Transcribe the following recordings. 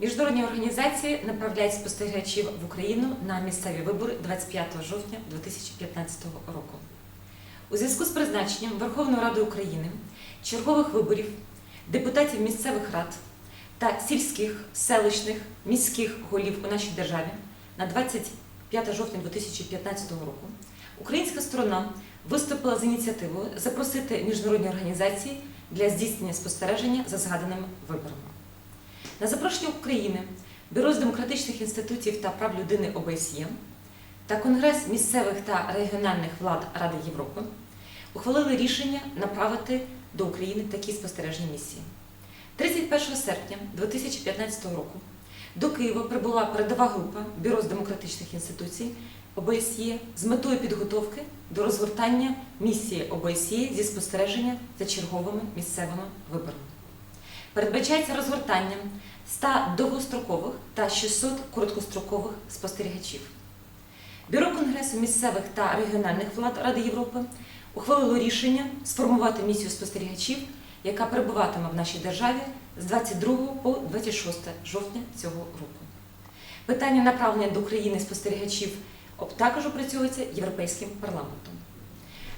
Міжнародні організації направляють спостерігачів в Україну на місцеві вибори 25 жовтня 2015 року. У зв'язку з призначенням Верховної Ради України чергових виборів депутатів місцевих рад та сільських, селищних, міських голів у нашій державі на 25 жовтня 2015 року українська сторона виступила з ініціативою запросити міжнародні організації для здійснення спостереження за згаданими виборами. На запрошення України Бюро з демократичних інститутів та прав людини ОБСЄ та Конгрес місцевих та регіональних влад Ради Європи ухвалили рішення направити до України такі спостережні місії. 31 серпня 2015 року до Києва прибула передова група Бюро з демократичних інституцій ОБСЄ з метою підготовки до розгортання місії ОБСЄ зі спостереження за черговими місцевими виборами. Передбачається розгортання 100 довгострокових та 600 короткострокових спостерігачів. Бюро Конгресу місцевих та регіональних влад Ради Європи ухвалило рішення сформувати місію спостерігачів, яка перебуватиме в нашій державі з 22 по 26 жовтня цього року. Питання направлення до України спостерігачів також опрацьовується Європейським парламентом.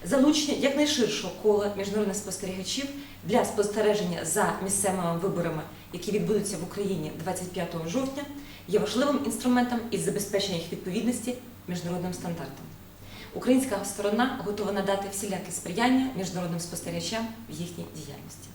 Залучення якнайширшого кола міжнародних спостерігачів для спостереження за місцевими виборами, які відбудуться в Україні 25 жовтня, є важливим інструментом із забезпечення їх відповідності міжнародним стандартам. Українська сторона готова надати всіляке сприяння міжнародним спостерігачам в їхній діяльності.